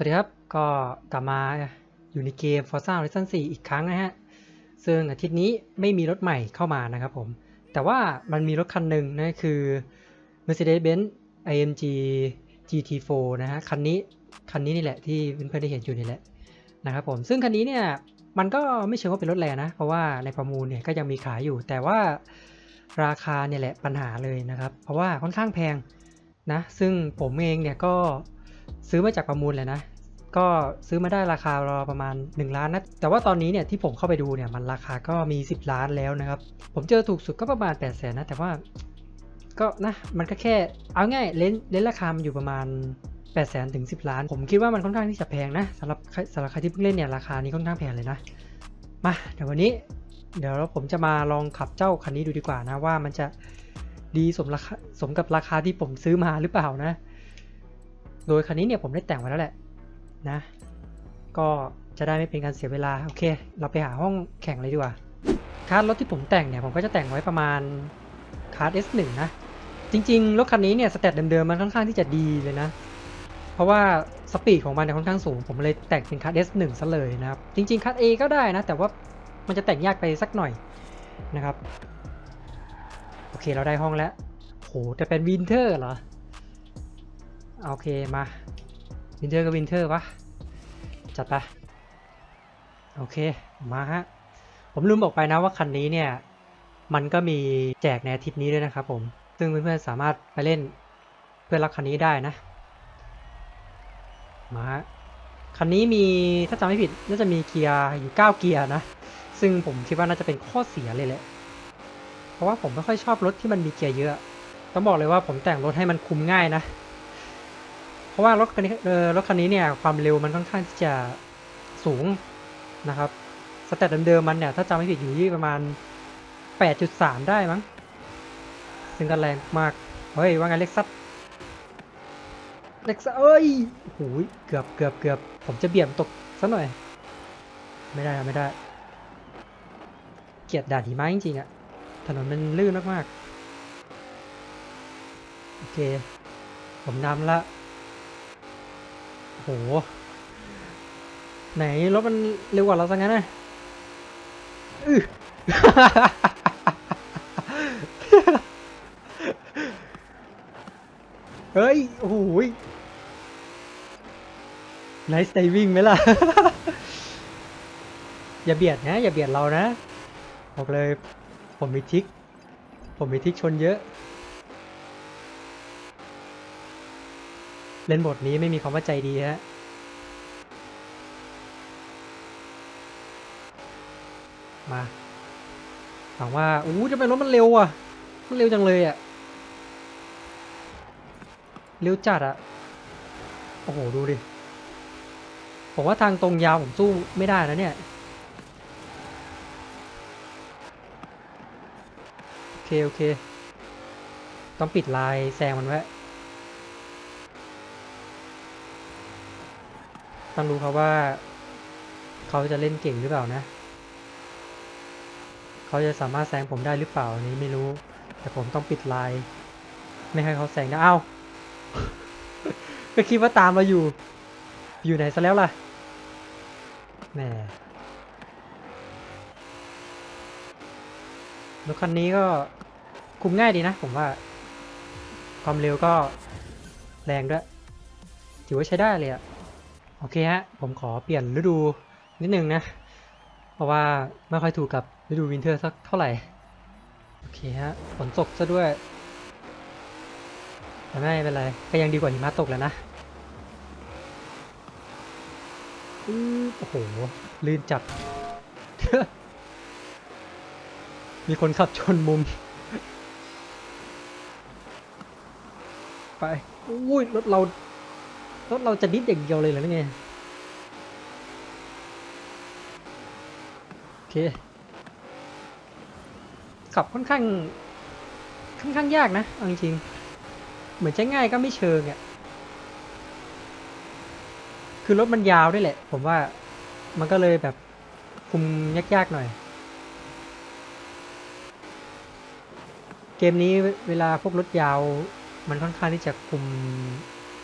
สวัสดีครับ ก็กลับมาอยู่ในเกม Forza Horizon 4 อีกครั้งนะฮะ ซึ่งอาทิตย์นี้ไม่มีรถใหม่เข้ามานะครับผม แต่ว่ามันมีรถคันหนึ่งนะคือ Mercedes-Benz AMG GT4 นะฮะ คันนี้ คันนี้นี่แหละที่เพื่อนๆได้เห็นอยู่นี่แหละนะครับผม ซึ่งคันนี้เนี่ย มันก็ไม่เชิงว่าเป็นรถแรงนะ เพราะว่าในประมูลเนี่ยก็ยังมีขายอยู่ แต่ว่าราคาเนี่ยแหละปัญหาเลยนะครับ เพราะว่าค่อนข้างแพงนะ ซึ่งผมเองเนี่ยก็ ซื้อมาจากประมูลเลยนะ ก็ซื้อมาได้ราคารอประมาณ 1 ล้านนะ แต่ว่าตอนนี้เนี่ยที่ผมเข้าไปดูเนี่ยมันราคาก็มี 10 ล้านแล้วนะครับ ผมเจอถูกสุดก็ประมาณ8 0 0แสนนะ แต่ว่าก็นะมันก็แค่เอาง่ายเลนเลนราคามันอยู่ประมาณ8 0 0แสนถึง 10 ล้าน ผมคิดว่ามันค่อนข้างที่จะแพงนะสำหรับสำหรับใครที่เพิ่งเล่นเนี่ยราคานี้ค่อนข้างแพงเลยนะ มาเดี๋ยววันนี้ เดี๋ยวผมจะมาลองขับเจ้าคันนี้ดูดีกว่านะว่ามันจะดีสมราคาสมกับราคาที่ผมซื้อมาหรือเปล่านะ โดยคันนี้เนี่ยผมได้แต่งไว้แล้วแหละนะ ก็จะได้ไม่เป็นการเสียเวลา โอเค เราไปหาห้องแข่งเลยดีกว่า คาร์ดรถที่ผมแต่งเนี่ยผมก็จะแต่งไว้ประมาณคาร์ด S1 นะ จริงๆ รถคันนี้เนี่ยสเตตเดิมๆมันค่อนข้างที่จะดีเลยนะ เพราะว่าสปีดของมันเนี่ยค่อนข้างสูง ผมเลยแต่งเป็นคาร์ด S1 ซะเลยนะครับ จริงๆคาร์ด A ก็ได้นะ แต่ว่ามันจะแต่งยากไปสักหน่อยนะครับ โอเคเราได้ห้องแล้วโหแต่เป็นวินเทอร์เหรอ โอเคมาวินเทอร์ก็วินเทอร์วะจัดไปโอเคมาฮะผมลืมบอกไปนะว่าคันนี้เนี่ย มันก็มีแจกในอาทิตย์นี้ด้วยนะครับผม ซึ่งเพื่อนๆสามารถไปเล่นเพื่อรักคันนี้ได้นะมาฮะคันนี้มีถ้าจำไม่ผิดน่าจะมีเกียร์อยู่ 9 เกียร์นะ ซึ่งผมคิดว่าน่าจะเป็นข้อเสียเลยแหละ เพราะว่าผมไม่ค่อยชอบรถที่มันมีเกียร์เยอะ ต้องบอกเลยว่าผมแต่งรถให้มันคุมง่ายนะ ราะว่ารถคันนี้เออรถคันนี้เนี่ยความเร็วมันค่อนข้างที่จะสูงนะครับสเตตเดิมๆมันเนี่ยถ้าจำไม่ผิดอยู่ที่ประมาณ 8.3 ได้มั้ง ซึ่งก็แรงมาก เฮ้ย ว่าไงเล็กซัสเล็กซัสเอ้ยโอ้โหเกือบเกือบเกือบผมจะเบี่ยงตกซะหน่อย ไม่ได้ไม่ได้ เกียดด่านหิมะจริงๆอะถนนมันลื่นมากๆ โอเค ผมนำละ โห ไหนรถมันเร็วกว่าเราซะงั้นนะอือเฮ้ย โอ้โหไนส์ไดวิ่งไหมล่ะ อย่าเบียดนะ อย่าเบียดเรานะ บอกเลย ผมมีทิก ผมมีทิกชนเยอะ เล่นบทนี้ไม่มีคำว่าใจดีฮะมาหวังว่าอู้ทำไมรถมันเร็วอะ มันเร็วจังเลยอะ เร็วจัดอะ โอ้โห ดูดิ ผมว่าทางตรงยาวผมสู้ไม่ได้นะเนี่ย โอเค โอเค ต้องปิดลายแซงมันไว้ ต้องรู้ครับว่า เขาจะเล่นเก่งหรือเปล่านะ เขาจะสามารถแซงผมได้หรือเปล่าอันนี้ไม่รู้ แต่ผมต้องปิดไลน์ไม่ให้เขาแซงนะเอ้าก็คิดว่าตามเราอยู่ อยู่ไหนซะแล้วล่ะแหมรถคันนี้ก็คุมง่ายดีนะ ผมว่า ความเร็วก็แรงด้วย ถือว่าใช้ได้เลยอะ โอเคฮะ ผมขอเปลี่ยนฤดูนิดนึงนะ เพราะว่าไม่ค่อยถูกกับฤดูวินเทอร์สักเท่าไหร่ โอเคฮะ ฝนตกซะด้วย แต่ไม่เป็นไร ก็ยังดีกว่าหิมะตกแล้วนะโอ้โห ลื่นจัด มีคนขับชนมุม ไป อุ้ย รถเรา รถเราจะดิฟอย่างเดียวเลยเหรอเนี่ยโอเคขับค่อนข้าง ค่อนข้างยากนะเอาจริงเหมือนใช้ง่ายก็ไม่เชิงอะ่ะคือรถมันยาวด้วยแหละ ผมว่ามันก็เลยแบบคุมยากๆหน่อย เกมนี้เวลาพวกรถยาว มันค่อนข้างที่จะคุม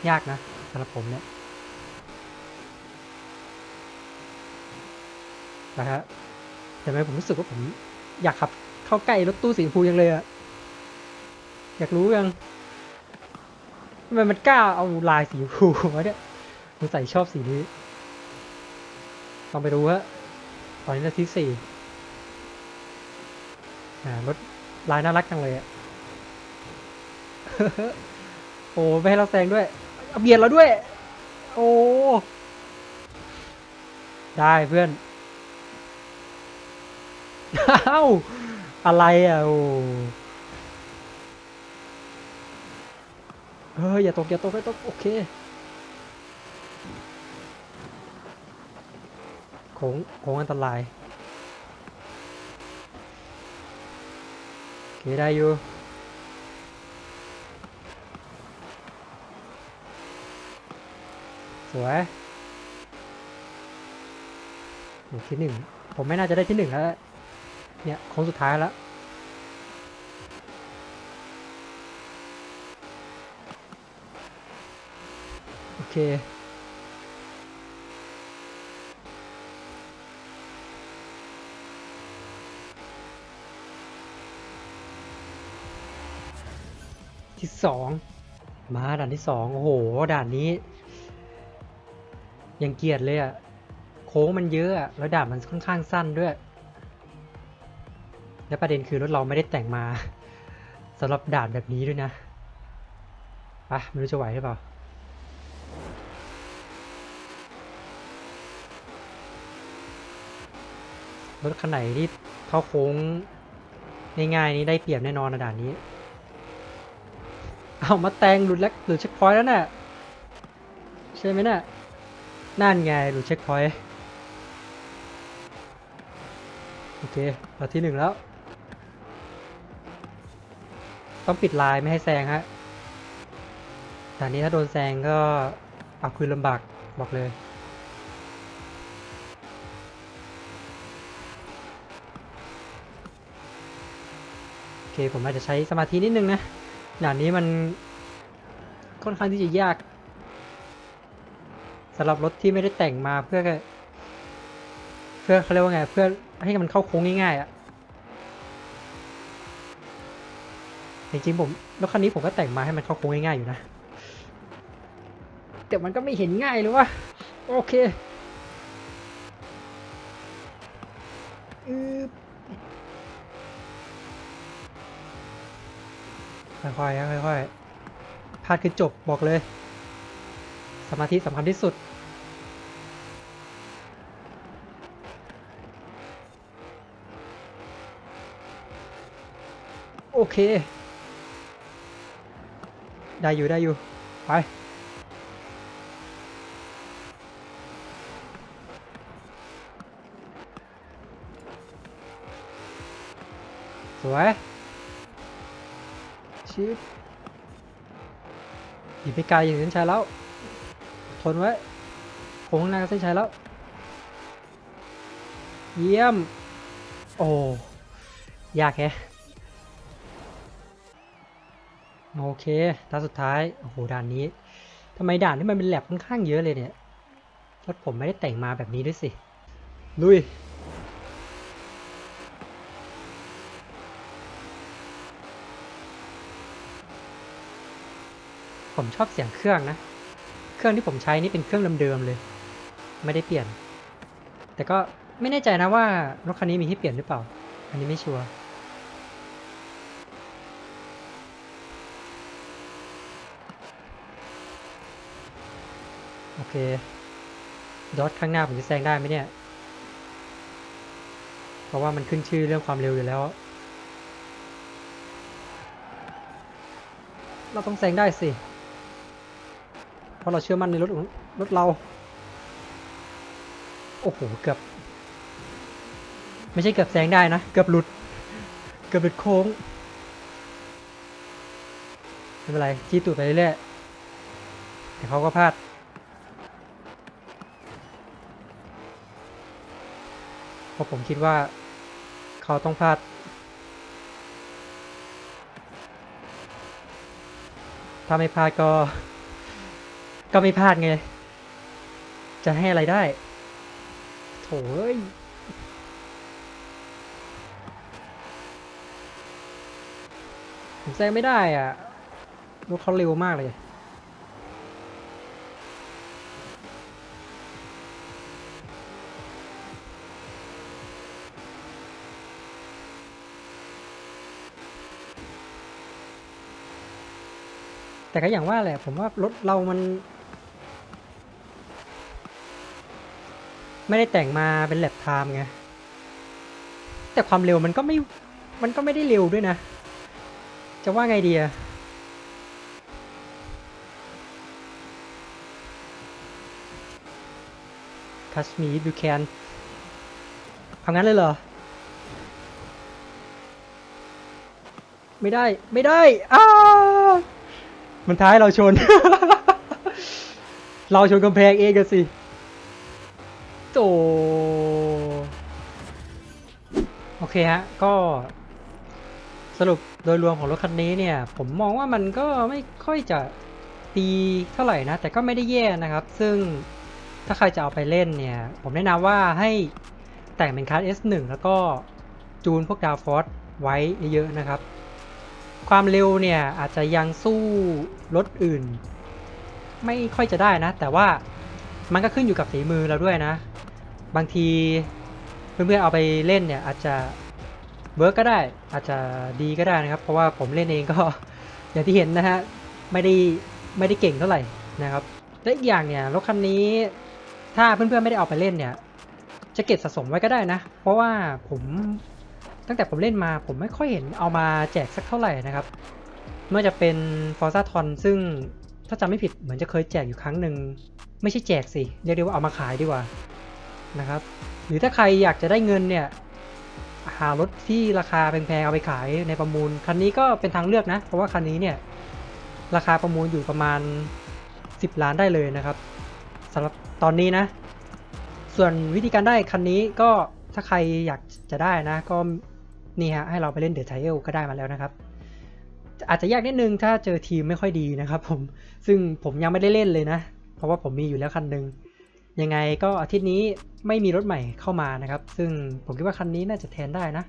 ยากนะำหรับผมเนี่ยนะฮะแต่ไมผมรู้สึกว่าผมอยากขับเข้าใกล้รถตู้สีชมพูยังเลยอะอยากรู้ยังทำไมมันกล้าเอาลายสีชมพูมาเนี่ยผมใส่ชอบสีนี้ต้องไปดูฮะตอนนี้นาทีสี่รถลายน่ารักจังเลยอะโอ้ไม่ให้เราแซงด้วย เบียดเราด้วย โอ้ ได้เพื่อนเอ้าอะไรอะโอ้เฮ้ยอย่าตกอย่าตกอย่าตกโอเคโค้งโค้งอันตรายโอเคได้อยู่ วยโอ้ที่หนึ่งผมไม่น่าจะได้ที่หนึ่งแล้ว เนี่ยโค้งสุดท้ายแล้วโอเคที่สองมาด่านที่สองโอ้โห ด่านนี้ ยังเกียดเลยอะโค้งมันเยอะแล้วด่านมันค่อนข้างสั้นด้วย และประเด็นคือรถเราไม่ได้แต่งมาสำหรับด่านแบบนี้ด้วยนะปะไม่รู้จะไหวหรือเปล่ารถคันไหนที่เข้าโค้งง่ายๆนี้ได้เปรียบแน่นอนนะด่านนี้ เอามาแตงหลุดแล้วหลุดเช็คพอยต์แล้วน่ะ ใช่ไหมน่ะ นั่นไงหลุดเช็คพอยต์โอเคเราที่หนึ่งแล้ว ต้องปิดลายไม่ให้แซงฮะด่นนี้ถ้าโดนแซงก็เอาคืนลำบากบอกเลยโอเคผมอาจจะใช้สมาธินิดนึงนะด่านนี้มันค่อนข้างที่จะยาก สำหรับรถที่ไม่ได้แต่งมาเพื่อ เพื่อเขาเรียกว่าไง เพื่อให้มันเข้าโค้งง่ายๆอะ่ะจริงๆผมรถคันนี้ผมก็แต่งมาให้มันเข้าโค้งง่ายๆอยู่นะแต่มันก็ไม่เห็นง่ายเลยว่ะโอเคอืบค่อยๆนะค่อยๆพลาดคือจบบอกเลย สมาธิสำคัญที่สุด โอ เค ได้อยู่ได้อยู่ ไป สวย ชิปอีกไม่ไกลอย่างเส้นชัยแล้ว ทนไว้โค้งข้างหน้าเส้นชัยแล้ว เยี่ยม โอ้ ยากแฮะ เคตาสุดท้ายโอ้โหด่านนี้ทำไมด่านที่มันเป็นแลบค่อนข้างเยอะเลยเนี่ยรถผมไม่ได้แต่งมาแบบนี้ด้วยสิ ลุยผมชอบเสียงเครื่องนะ เครื่องที่ผมใช้นี่เป็นเครื่องเดิมๆเลย ไม่ได้เปลี่ยน แต่ก็ไม่แน่ใจนะว่ารถคันนี้มีให้เปลี่ยนหรือเปล่า อันนี้ไม่ชัวร์ โอเคดอทข้างหน้าผมจะแซงได้ไหมเนี่ย เพราะว่ามันขึ้นชื่อเรื่องความเร็วอยู่แล้ว เราต้องแซงได้สิ เพราะเราเชื่อมั่นในรถของรถเรา โอ้โห เกือบ ไม่ใช่เกือบแซงได้นะ เกือบหลุด เกือบหลุดโค้ง ไม่เป็นไร จี้ตูดไปเรื่อยๆแต่เขาก็พลาด เพราะผมคิดว่าเขาต้องพลาด ถ้าไม่พลาดก็ ก็ไม่พลาดไง จะให้อะไรได้ โถเอ้ยผมแซงไม่ได้อะรถเขาเร็วมากเลย แต่ก็อย่างว่าแหละ ผมว่ารถเรามัน ไม่ได้แต่งมาเป็นแลบไทม์ไง แต่ความเร็วมันก็ไม่ มันก็ไม่ได้เร็วด้วยนะ จะว่าไงดีอะคัสมีดูแคนเอางั้นเลยเหรอ ไม่ได้ ไม่ได้อ้า มันท้ายเราชน เราชนกำแพงเองกันสิโตโอเคฮะ ก็สรุปโดยรวมของรถคันนี้เนี่ย ผมมองว่ามันก็ไม่ค่อยจะตีเท่าไหร่นะ แต่ก็ไม่ได้แย่นะครับ ซึ่งถ้าใครจะเอาไปเล่นเนี่ย ผมแนะนำว่าให้แต่งเป็นคัส S1 แล้วก็จูนพวกดาวฟอร์ไว้เยอะๆนะครับ ความเร็วเนี่ยอาจจะยังสู้รถอื่น ไม่ค่อยจะได้นะ แต่ว่ามันก็ขึ้นอยู่กับฝีมือเราด้วยนะ บางทีเพื่อนๆเอาไปเล่นเนี่ยอาจจะเวิร์กก็ได้อาจจะดีก็ได้นะครับ เพราะว่าผมเล่นเองก็อย่างที่เห็นนะฮะไม่ได้ไม่ได้เก่งเท่าไหร่นะครับและอีกอย่างเนี่ยรถคันนี้ถ้าเพื่อนๆไม่ได้เอาไปเล่นเนี่ยจะเก็บสะสมไว้ก็ได้นะ เพราะว่าผม ตั้งแต่ผมเล่นมาผมไม่ค่อยเห็นเอามาแจกสักเท่าไหร่นะครับไม่ว่าจะเป็น Forza t o n ซึ่งถ้าจำไม่ผิดเหมือนจะเคยแจกอยู่ครั้งหนึ่งไม่ใช่แจกสิเรียกได้ว่าเอามาขายดีกว่านะครับ หรือถ้าใครอยากจะได้เงินเนี่ยหารถที่ราคาแพงๆเอาไปขายในประมูลคันนี้ก็เป็นทางเลือกนะ เพราะว่าคันนี้เนี่ยราคาประมูลอยู่ประมาณ 10 ล้านได้เลยนะครับสำหรับตอนนี้นะ ส่วนวิธีการได้คันนี้ก็ถ้าใครอยากจะได้นะก็ นี่ฮะให้เราไปเล่นเด e ะไทเอลก็ได้มาแล้วนะครับ อาจจะยากนิดนึงถ้าเจอทีมไม่ค่อยดีนะครับผมซึ่งผมยังไม่ได้เล่นเลยนะ เพราะว่าผมมีอยู่แล้วคันหนึ่งยังไงก็อาทิตย์นี้ไม่มีรถใหม่เข้ามานะครับ ซึ่งผมคิดว่าคันนี้น่าจะแทนได้นะ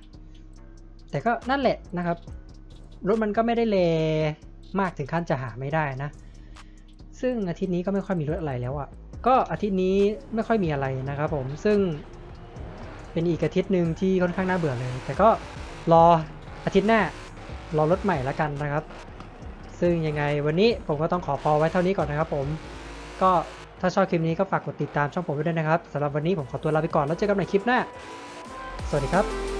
แต่ก็นั่นแหละนะครับ รถมันก็ไม่ได้เลมากถึงขั้นจะหาไม่ได้นะ ซึ่งอาทิตย์นี้ก็ไม่ค่อยมีรถอะไรแล้วอะ่ะ ก็อาทิตย์นี้ไม่ค่อยมีอะไรนะครับผม ซึ่ง เป็นอีกอาทิตย์หนึ่งที่ค่อนข้างน่าเบื่อเลย แต่ก็รออาทิตย์หน้ารอรถใหม่แล้วกันนะครับ ซึ่งยังไงวันนี้ผมก็ต้องขอพอไว้เท่านี้ก่อนนะครับผม ก็ถ้าชอบคลิปนี้ก็ฝากกดติดตามช่องผมด้วยนะครับสำหรับวันนี้ผมขอตัวลาไปก่อนแล้วเจอกันใหม่คลิปหน้า สวัสดีครับ